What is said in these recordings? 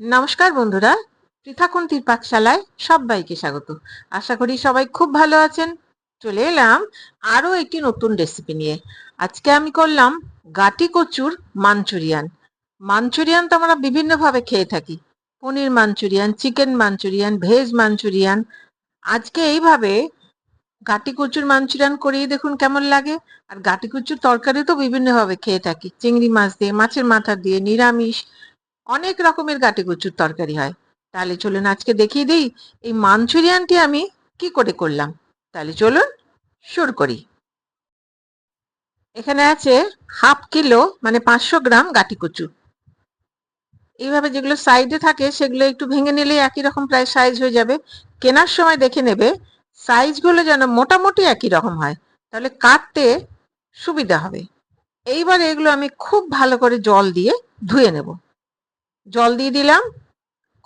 নমস্কার বন্ধুরা, পৃথাকুন্তির পাকশালায় সবাইকে স্বাগত। আশা করি সবাই খুব ভালো আছেন। চলে এলাম আরও একটি নতুন রেসিপি নিয়ে। আজকে আমি করলাম গাটি কচুর মাঞ্চুরিয়ান। মাঞ্চুরিয়ান তো আমরা বিভিন্নভাবে খেয়ে থাকি। Paneer Manchurian, chicken Manchurian, veg Manchurian. আজকে এইভাবে গাটি কচুর মাঞ্চুরিয়ান করেই দেখুন কেমন লাগে। আর গাটি কচুর তরকারি তো বিভিন্নভাবে খেয়ে থাকি। চিংড়ি মাছ দিয়ে, মাছের মাথা দিয়ে, নিরামিষ অনেক রকমের গাটি কচুর তরকারি হয়। তাহলে চলুন আজকে দেখিয়ে দিই এই মাঞ্চুরিয়ানটি আমি কি করে করলাম। তাহলে চলুন শুরু করি। এখানে আছে হাফ কিলো মানে পাঁচশো গ্রাম গাটি কচু। এইভাবে যেগুলো সাইডে থাকে, সেগুলো একটু ভেঙে নিলে একই রকম প্রায় সাইজ হয়ে যাবে। কেনার সময় দেখে নেবে সাইজগুলো যেন মোটামুটি একই রকম হয়, তাহলে কাটতে সুবিধা হবে। এইবার এগুলো আমি খুব ভালো করে জল দিয়ে ধুয়ে নেব। জল দিয়ে দিলাম।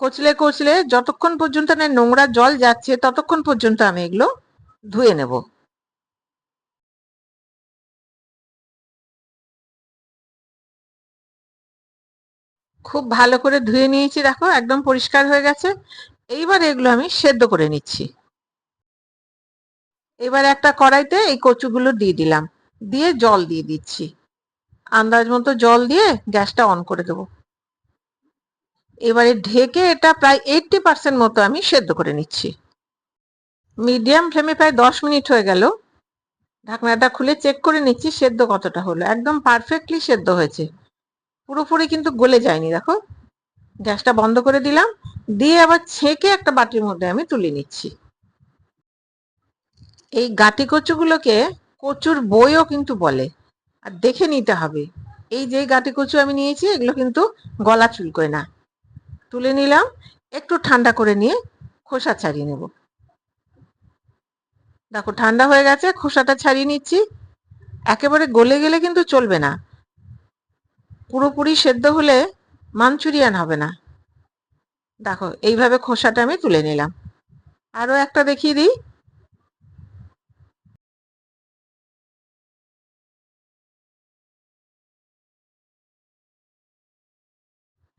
কচলে কচলে যতক্ষণ পর্যন্ত না নোংরা জল যাচ্ছে, ততক্ষণ পর্যন্ত আমি এগুলো ধুয়ে নেব। খুব ভালো করে ধুয়ে নিয়েছি, দেখো, একদম পরিষ্কার হয়ে গেছে। এইবার এগুলো আমি সেদ্ধ করে নিচ্ছি। এবার একটা কড়াইতে এই কচুগুলো দিয়ে দিলাম। দিয়ে জল দিয়ে দিচ্ছি। আন্দাজ মতো জল দিয়ে গ্যাসটা অন করে দেবো। এবারে ঢেকে এটা প্রায় এইটটি পার্সেন্ট মতো আমি সেদ্ধ করে নিচ্ছি। মিডিয়াম ফ্লেমে প্রায় দশ মিনিট হয়ে গেল। ঢাকনাটা খুলে চেক করে নিচ্ছি সেদ্ধ কতটা হলো। একদম পারফেক্টলি সেদ্ধ হয়েছে। পুরোপুরি কিন্তু গলে যায়নি, দেখো। গ্যাসটা বন্ধ করে দিলাম। দিয়ে আবার ছেঁকে একটা বাটির মধ্যে আমি তুলে নিচ্ছি। এই গাটি কচুগুলোকে কচুর বইও কিন্তু বলে। আর দেখে নিতে হবে। এই যে গাটি কচু আমি নিয়েছি, এগুলো কিন্তু গলা চুলকোয় না। তুলে নিলাম, একটু ঠান্ডা করে নিয়ে খোসা ছাড়িয়ে নেব। দেখো, ঠান্ডা হয়ে গেছে, খোসাটা ছাড়িয়ে নিচ্ছি। একেবারে গলে গেলে কিন্তু চলবে না। পুরোপুরি সেদ্ধ হলে মাঞ্চুরিয়ান হবে না। দেখো, এইভাবে খোসাটা আমি তুলে নিলাম। আরও একটা দেখিয়ে দিই।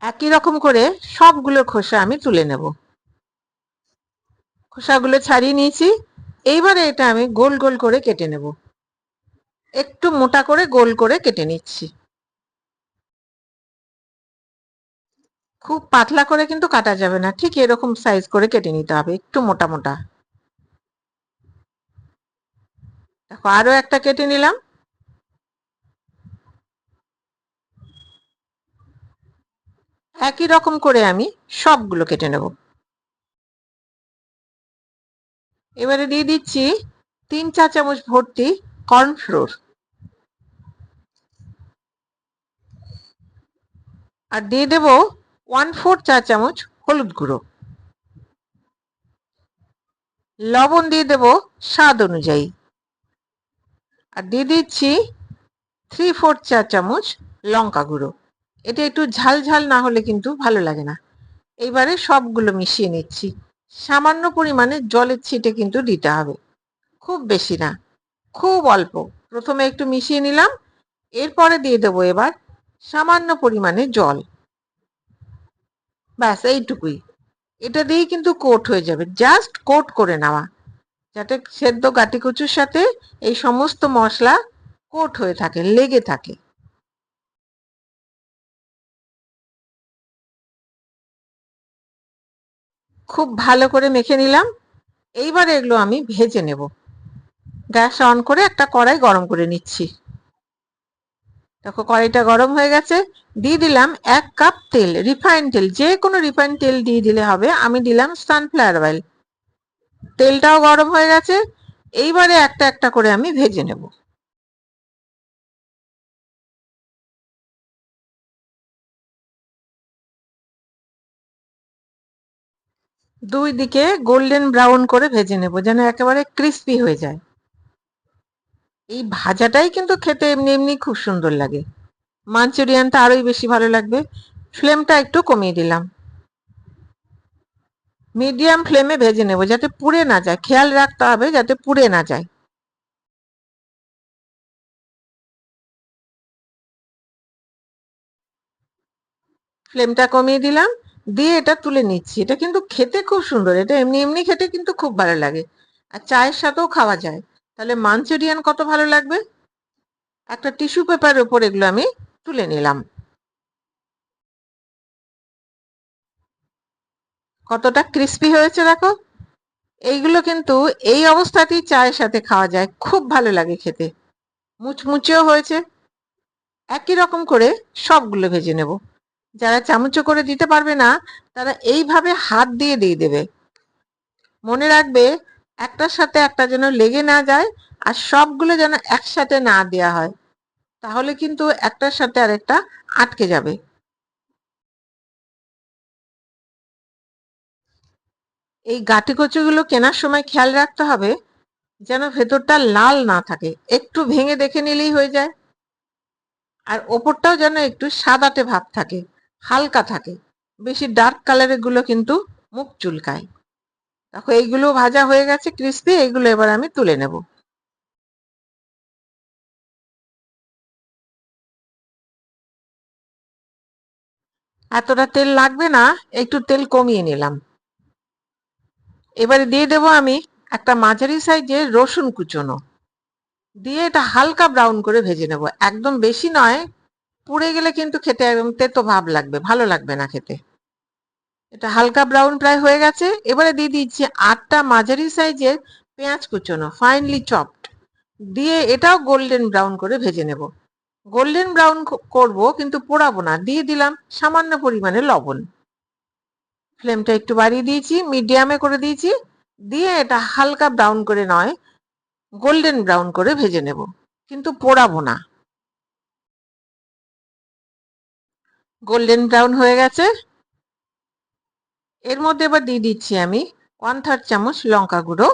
একই রকম করে সবগুলো খোসা আমি তুলে নেব। খোসাগুলো ছাড়িয়ে নিয়েছি। এইবারে এটা আমি গোল গোল করে কেটে নেব। একটু মোটা করে গোল করে কেটে নিচ্ছি। খুব পাতলা করে কিন্তু কাটা যাবে না। ঠিক এরকম সাইজ করে কেটে নিতে হবে। একটু মোটা মোটা। দেখো, আরও একটা কেটে নিলাম। একই রকম করে আমি সবগুলো কেটে নেব। এবারে দিয়ে দিচ্ছি তিন চা চামচ ভর্তি কর্নফ্লোর। আর দিয়ে দেব ওয়ান ফোর চা চামচ হলুদ গুঁড়ো। লবণ দিয়ে দেব স্বাদ অনুযায়ী। আর দিয়ে দিচ্ছি থ্রি ফোর চা চামচ লঙ্কা গুঁড়ো। এটা একটু ঝাল ঝাল না হলে কিন্তু ভালো লাগে না। এইবারে সবগুলো মিশিয়ে নিচ্ছি। সামান্য পরিমাণে জলের ছিটে কিন্তু দিতে হবে। খুব বেশি না, খুব অল্প। প্রথমে একটু মিশিয়ে নিলাম, এরপরে দিয়ে দেবো এবার সামান্য পরিমাণে জল। ব্যাস, এইটুকুই। এটা দিয়েই কিন্তু কোট হয়ে যাবে, জাস্ট কোট করে নেওয়া। যাতে সেদ্ধ গাটি কচুর সাথে এই সমস্ত মশলা কোট হয়ে থাকে, লেগে থাকে। খুব ভালো করে মেখে নিলাম। এইবার এগুলো আমি ভেজে নেব। গ্যাস অন করে একটা কড়াই গরম করে নিচ্ছি। দেখো কড়াইটা গরম হয়ে গেছে। দিয়ে দিলাম এক কাপ তেল রিফাইন তেল, যে কোনো রিফাইন তেল দিয়ে দিলে হবে। আমি দিলাম সানফ্লাওয়ার অয়েল তেলটাও গরম হয়ে গেছে। এইবারে একটা একটা করে আমি ভেজে নেব। দুই দিকে গোল্ডেন ব্রাউন করে ভেজে নেব, যেন একেবারে ক্রিস্পি হয়ে যায়। এই ভাজাটাই কিন্তু খেতে এমনি এমনি খুব সুন্দর লাগে। মাঞ্চুরিয়ানটা আরোই বেশি ভালো লাগবে। ফ্লেমটা একটু কমিয়ে দিলাম। মিডিয়াম ফ্লেমে ভেজে নেব, যাতে পুড়ে না যায়। খেয়াল রাখতে হবে যাতে পুড়ে না যায়। ফ্লেমটা কমিয়ে দিলাম। দিয়ে এটা তুলে নিচ্ছি। এটা কিন্তু খেতে খুব সুন্দর। এটা এমনি এমনি খেতে কিন্তু খুব ভালো লাগে। আর চায়ের সাথেও খাওয়া যায়। তাহলে মাঞ্চুরিয়ান কত ভালো লাগবে? একটা টিস্যু পেপারের উপর এগুলো আমি তুলে নিলাম। কতটা ক্রিস্পি হয়েছে দেখো। এইগুলো কিন্তু এই অবস্থাতেই চায়ের সাথে খাওয়া যায়। খুব ভালো লাগে খেতে। মুচমুচেও হয়েছে। একই রকম করে সবগুলো ভেজে নেব। যারা চামচ করে দিতে পারবে না, তারা এইভাবে হাত দিয়ে দিয়ে দেবে। মনে রাখবে, একটার সাথে একটা যেন লেগে না যায় আর সবগুলো যেন একসাথে না দেয়া হয়, তাহলে কিন্তু একটার সাথে আরেকটা আটকে যাবে। এই গাটি কচুগুলো কেনার সময় খেয়াল রাখতে হবে, যেন ভেতরটা লাল না থাকে, একটু ভেঙে দেখে নিলেই হয়ে যায়। আর ওপরটাও যেন একটু সাদাটে ভাব থাকে। হালকা থাকে। বেশি ডার্ক কালারেরগুলো কিন্তু মুখ চুলকায়। দেখো, এইগুলো ভাজা হয়ে গেছে ক্রিস্পি এইগুলো এবার আমি তুলে নেব। এতটা তেল লাগবে না, একটু তেল কমিয়ে নিলাম। এবারে দিয়ে দেব আমি একটা মাঝারি সাইজের রসুন কুচোনো। দিয়ে এটা হালকা ব্রাউন করে ভেজে নেব। একদম বেশি নয় পুড়ে গেলে কিন্তু খেতে একদম তেতো ভাব লাগবে, ভালো লাগবে না খেতে। এটা হালকা ব্রাউন প্রায় হয়ে গেছে, এবারে দিয়ে দিচ্ছি আটটা মাঝারি সাইজের পেঁয়াজ কুচোনো ফাইনলি চপড দিয়ে এটাও গোল্ডেন ব্রাউন করে ভেজে নেব। গোল্ডেন ব্রাউন করব কিন্তু পোড়াবো না, দিয়ে দিলাম সামান্য পরিমাণে লবণ। ফ্লেমটা একটু বাড়িয়ে দিয়েছি মিডিয়ামে করে দিয়েছি, দিয়ে এটা হালকা ব্রাউন করে নয় গোল্ডেন ব্রাউন করে ভেজে নেব। কিন্তু পোড়াবো না। গোল্ডেন ব্রাউন হয়ে গেছে। এর মধ্যে এবার দিয়ে দিচ্ছি আমি ওয়ান থার্ড চামচ লঙ্কা গুঁড়ো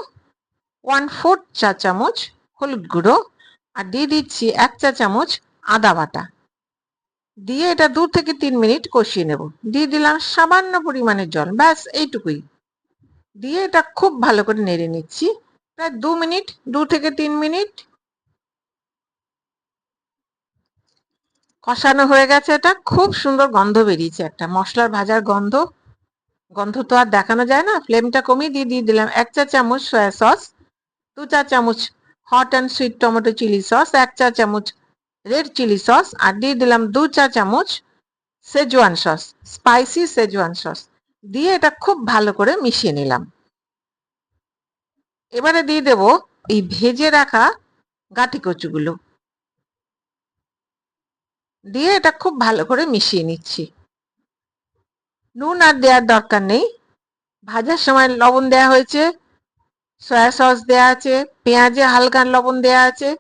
ওয়ান ফোর্থ চা চামচ হলুদ গুঁড়ো, আর দিয়ে দিচ্ছি এক চা চামচ আদা বাটা। দিয়ে এটা দু থেকে তিন মিনিট কষিয়ে নেব। দিয়ে দিলাম সামান্য পরিমাণের জল, ব্যাস এইটুকুই। দিয়ে এটা খুব ভালো করে নেড়ে নিচ্ছি। প্রায় দু মিনিট, দু থেকে তিন মিনিট কষানো হয়ে গেছে এটা। খুব সুন্দর গন্ধ বেরিয়েছে একটা। মশলার ভাজার গন্ধ। গন্ধ তো আর দেখানো যায় না। ফ্লেমটা কমিয়ে দিয়ে দিয়ে দিলাম। এক চা চামচ সয়া সস দু চা চামচ hot and sweet tomato chili sauce এক চা চামচ রেড চিলি সস আর দিয়ে দিলাম দু চা চামচ Schezwan sauce spicy Schezwan sauce দিয়ে এটা খুব ভালো করে মিশিয়ে নিলাম। এবারে দিয়ে দেব এই ভেজে রাখা গাঠি কচুগুলো। দিয়ে এটা খুব ভালো করে মিশিয়ে নিচ্ছি। নুন আর দেওয়ার দরকার নেই। ভাজার সময় লবণ দেওয়া হয়েছে সয়া সস দেওয়া আছে, পেঁয়াজে হালকা লবণ দেওয়া আছে।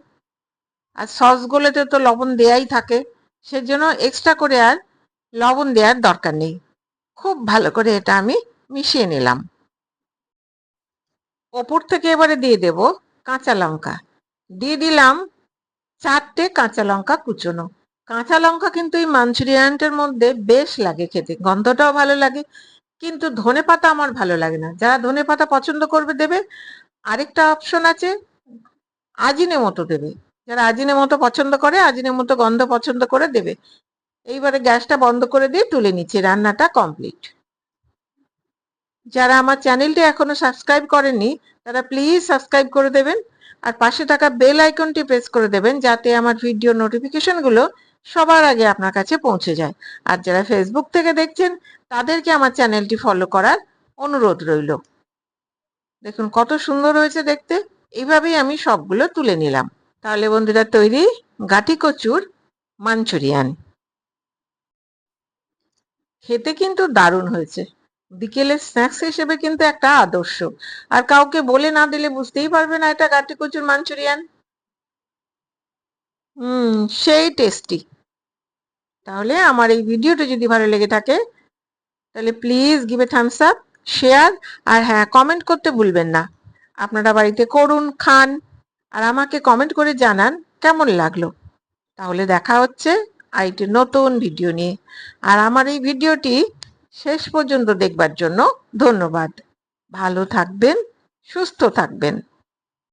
আর সসগুলোতে তো লবণ দেয়াই থাকে, সেজন্য এক্সট্রা করে আর লবণ দেওয়ার দরকার নেই। খুব ভালো করে এটা আমি মিশিয়ে নিলাম। ওপর থেকে এবারে দিয়ে দেব কাঁচা লঙ্কা। দিয়ে দিলাম চারটে কাঁচা লঙ্কা কুচোনো। কাঁচা লঙ্কা কিন্তু এই মাঞ্চুরিয়ানটার মধ্যে বেশ লাগে খেতে। গন্ধটাও ভালো লাগে, কিন্তু ধনে পাতা আমার ভালো লাগে না। যারা ধনে পাতা পছন্দ করবে দেবে। আরেকটা অপশন আছে, আজিনে মতো দেবে। যারা আজিনে মতো পছন্দ করে, আজিনে মতো গন্ধ পছন্দ করে দেবে। এইবারে গ্যাসটা বন্ধ করে দিয়ে তুলে নিচ্ছি, রান্নাটা কমপ্লিট যারা আমার চ্যানেলটি এখনও সাবস্ক্রাইব করেননি, তারা প্লিজ সাবস্ক্রাইব করে দেবেন। আর পাশে থাকা বেল আইকনটি প্রেস করে দেবেন যাতে আমার ভিডিও নোটিফিকেশনগুলো সবার আগে আপনার কাছে পৌঁছে যায়। আর যারা ফেসবুক থেকে দেখছেন, তাদেরকে আমার চ্যানেলটি ফলো করার অনুরোধ রইল। দেখুন, কত সুন্দর হয়েছে দেখতে। এইভাবেই আমি সবগুলো তুলে নিলাম। তাহলে বন্ধুরা, তৈরি গাটি কচুর মাঞ্চুরিয়ান। খেতে কিন্তু দারুণ হয়েছে। বিকেলের স্ন্যাক্স হিসেবে কিন্তু একটা আদর্শ। আর কাউকে বলে না দিলে বুঝতেই পারবে না এটা গাটি কচুর মাঞ্চুরিয়ান। হুম, সেই টেস্টি তাহলে আমার এই ভিডিওটা যদি ভালো লেগে থাকে, তাহলে please give a thumbs up share আর হ্যাঁ কমেন্ট করতে ভুলবেন না। আপনারা বাড়িতে করুন, খান, আর আমাকে কমেন্ট করে জানান কেমন লাগল। তাহলে দেখা হচ্ছে আরেকটি নতুন ভিডিও নিয়ে। আর আমার এই ভিডিওটি শেষ পর্যন্ত দেখবার জন্য ধন্যবাদ। ভালো থাকবেন সুস্থ থাকবেন।